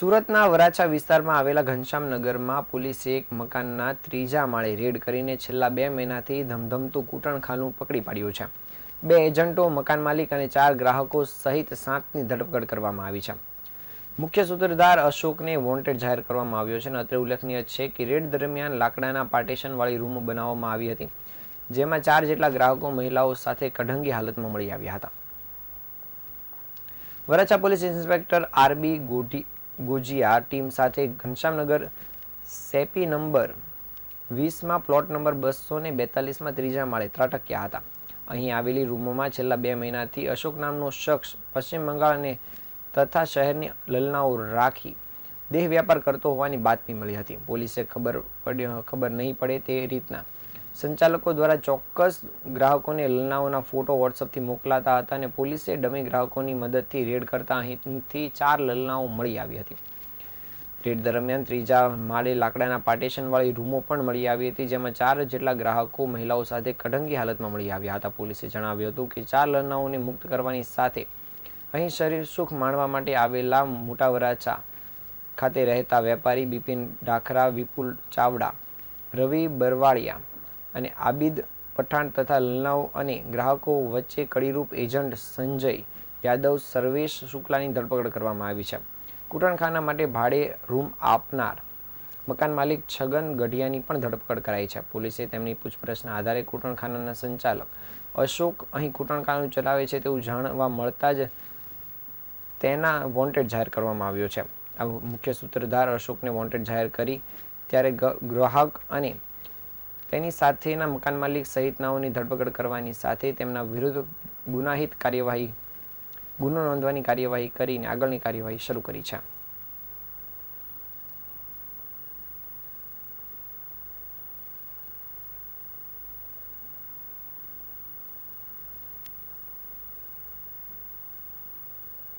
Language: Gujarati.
સુરતના વરાછા વિસ્તારમાં આવેલા ઘનશ્યામ નગરમાં પોલીસે એક મકાનના ત્રીજા માળે રેડ કરીને છેલ્લા બે મહિનાથી ધમધમતું કૂટણખાનું પકડી પાડ્યું છે. બે એજન્ટો, મકાન માલિક અને ચાર ગ્રાહકો સહિત સાતની ધરપકડ કરવામાં આવી છે. મુખ્ય સૂત્રધાર અશોકને વોન્ટેડ જાહેર કરવામાં આવ્યો છે અને અત્રે ઉલ્લેખનીય છે કે રેડ દરમિયાન લાકડાના પાર્ટેશનવાળી રૂમો બનાવવામાં આવી હતી, જેમાં ચાર જેટલા ગ્રાહકો, મહિલાઓ સાથે કઢંગી હાલતમાં મળી આવ્યા હતા. Varachha police inspector R B ગોઢી Gojiya team સાથે ઘનશ્યામનગર સેપી નંબર વીસમાં પ્લોટ નંબર બસો ને બેતાલીસમાં ત્રીજા માળે ત્રાટક્યા હતા. અહીં આવેલી રૂમોમાં છેલ્લા બે મહિનાથી અશોક નામનો શખ્સ પશ્ચિમ બંગાળ અને તથા શહેરની લલનાઓ રાખી દેહ વ્યાપાર કરતો હોવાની બાતમી મળી હતી. પોલીસે ખબર પડ્યો ખબર નહીં પડે તે રીતના સંચાલકો દ્વારા ચોક્કસ ગ્રાહકોને લલનાઓના ફોટો વોટ્સઅપથી મોકલાતા હતા અને પોલીસે ડમી ગ્રાહકોની મદદથી રેડ કરતા અહીંથી ચાર લલનાઓ મળી આવી હતી. રેડ દરમિયાન ત્રીજા માળે લાકડાના પાર્ટેશનવાળી રૂમો પણ મળી આવી હતી, જેમાં ચાર જેટલા ગ્રાહકો મહિલાઓ સાથે કઢંગી હાલતમાં મળી આવ્યા હતા. પોલીસે જણાવ્યું હતું કે ચાર લલનાઓને મુક્ત કરવાની સાથે અહીં શરીર સુખ માણવા માટે આવેલા મોટા વરાછા ખાતે રહેતા વેપારી બિપિન ડાખરા વિપુલ ચાવડા, રવિ બરવાળિયા અને આબિદ પઠાણ તથા લલનાઓ અને ગ્રાહકો વચ્ચે કડીરૂપ એજન્ટ સંજય યાદવ સર્વેશ શુક્લાની ધરપકડ કરવામાં આવી છે. કૂટણખાના માટે ભાડે રૂમ આપનાર મકાન માલિક છગન ગઢિયાની પણ ધરપકડ કરાઈ છે. પોલીસે તેમની પૂછપરછના આધારે કુટણખાનાના સંચાલક અશોક અહીં કૂટણખાનું ચલાવે છે તેવું જાણવા મળતા જ તેના વોન્ટેડ જાહેર કરવામાં આવ્યો છે. આ મુખ્ય સૂત્રધાર અશોકને વોન્ટેડ જાહેર કરી ત્યારે ગ્રાહક અને તેની સાથેના મકાન માલિક સહિતનાઓની ધરપકડ કરવાની સાથે તેમના વિરુદ્ધ ગુનાહિત કાર્યવાહી, ગુનો નોંધવાની કાર્યવાહી કરીને આગળની કાર્યવાહી શરૂ કરી છે.